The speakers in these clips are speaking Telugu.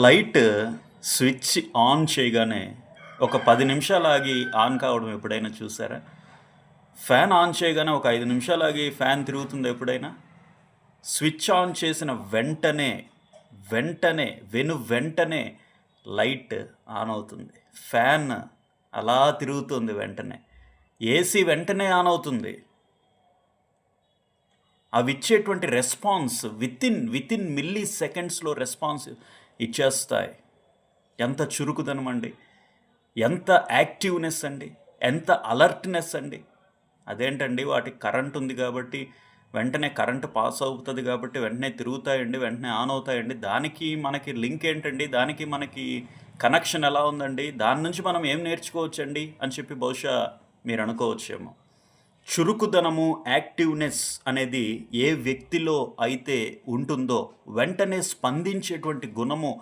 లైట్ స్విచ్ ఆన్ చేయగానే ఒక పది నిమిషాలు ఆగి ఆన్ కావడం ఎప్పుడైనా చూసారా? ఫ్యాన్ ఆన్ చేయగానే ఒక ఐదు నిమిషాలు ఆగి ఫ్యాన్ తిరుగుతుంది ఎప్పుడైనా? స్విచ్ ఆన్ చేసిన వెంటనే వెంటనే వెను వెంటనే లైట్ ఆన్ అవుతుంది. ఫ్యాన్ అలా తిరుగుతుంది వెంటనే. ఏసీ వెంటనే ఆన్ అవుతుంది. అవి ఇచ్చేటువంటి response within within milli సెకండ్స్లో రెస్పాన్స్ ఇచ్చేస్తాయి. ఎంత చురుకుదనం అండి ఎంత యాక్టివ్నెస్ అండి. ఎంత అలర్ట్నెస్ అండి. అదేంటండి? వాటికి కరెంట్ ఉంది కాబట్టి వెంటనే కరెంట్ పాస్ అవుతుంది కాబట్టి వెంటనే తిరుగుతాయండి వెంటనే ఆన్ అవుతాయండి. దానికి మనకి లింక్ ఏంటండి? దానికి మనకి కనెక్షన్ ఎలా ఉందండి? దాని నుంచి మనం ఏం నేర్చుకోవచ్చండి? అని చెప్పి బహుశా మీరు అనుకోవచ్చేమో. చురుకుదనము యాక్టివ్నెస్ అనేది ఏ వ్యక్తిలో అయితే ఉంటుందో వెంటనే స్పందించేటువంటి గుణము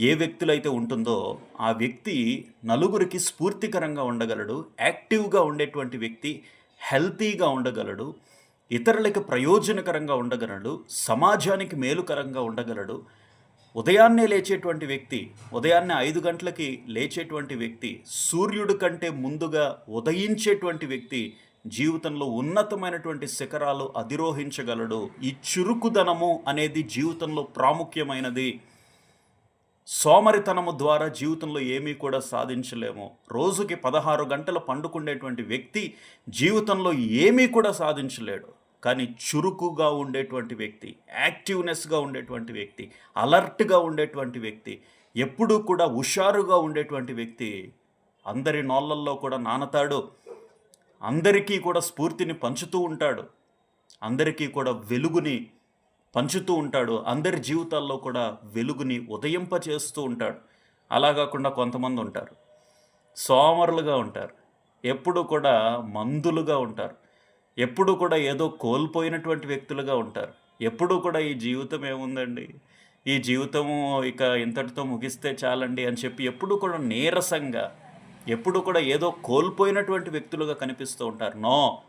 ఏ వ్యక్తిలో అయితే ఉంటుందో ఆ వ్యక్తి నలుగురికి స్ఫూర్తికరంగా ఉండగలడు యాక్టివ్గా ఉండేటువంటి వ్యక్తి హెల్తీగా ఉండగలడు ఇతరులకి ప్రయోజనకరంగా ఉండగలడు సమాజానికి మేలుకరంగా ఉండగలడు. ఉదయాన్నే లేచేటువంటి వ్యక్తి ఉదయాన్నే ఐదు గంటలకి లేచేటువంటి వ్యక్తి సూర్యుడి కంటే ముందుగా ఉదయించేటువంటి వ్యక్తి జీవితంలో ఉన్నతమైనటువంటి శిఖరాలు అధిరోహించగలడు. ఈ చురుకుదనము అనేది జీవితంలో ప్రాముఖ్యమైనది. సోమరితనము ద్వారా జీవితంలో ఏమీ కూడా సాధించలేము. రోజుకి పదహారు గంటలు పండుకుండేటువంటి వ్యక్తి జీవితంలో ఏమీ కూడా సాధించలేడు. కానీ చురుకుగా ఉండేటువంటి వ్యక్తి యాక్టివ్నెస్గా ఉండేటువంటి వ్యక్తి అలర్ట్గా ఉండేటువంటి వ్యక్తి ఎప్పుడూ కూడా హుషారుగా ఉండేటువంటి వ్యక్తి అందరి నోళ్ళల్లో కూడా నానతాడు. అందరికీ కూడా స్ఫూర్తిని పంచుతూ ఉంటాడు. అందరికీ కూడా వెలుగుని పంచుతూ ఉంటాడు. అందరి జీవితాల్లో కూడా వెలుగుని ఉదయింపచేస్తూ ఉంటాడు. అలా కాకుండా కొంతమంది ఉంటారు. సోమరులుగా ఉంటారు. ఎప్పుడు కూడా మందులుగా ఉంటారు. ఎప్పుడు కూడా ఏదో కోల్పోయినటువంటి వ్యక్తులుగా ఉంటారు. ఎప్పుడు కూడా ఈ జీవితం ఏముందండి? ఈ జీవితము ఇక ఇంతటితో ముగిస్తే చాలండి అని చెప్పి ఎప్పుడు కూడా నీరసంగా ఎప్పుడు కూడా ఏదో కోల్పోయినటువంటి వ్యక్తులుగా కనిపిస్తూ ఉంటారు. నో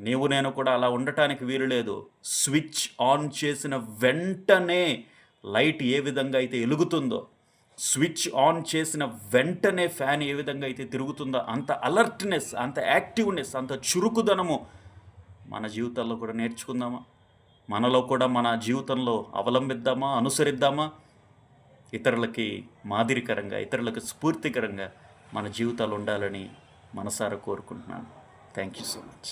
నీవు నేను కూడా అలా ఉండటానికి వీలు లేదు. స్విచ్ ఆన్ చేసిన వెంటనే లైట్ ఏ విధంగా అయితే వెలుగుతుందో స్విచ్ ఆన్ చేసిన వెంటనే ఫ్యాన్ ఏ విధంగా అయితే తిరుగుతుందో అంత అలర్ట్నెస్ అంత యాక్టివ్నెస్ అంత చురుకుదనము మన జీవితాల్లో కూడా నేర్చుకుందామా? మనలో కూడా మన జీవితంలో అవలంబిద్దామా? అనుసరిద్దామా? ఇతరులకి మాదిరికరంగా ఇతరులకు స్ఫూర్తికరంగా మన జీవితాలు ఉండాలని మనసారా కోరుకుంటున్నాను. Thank you so much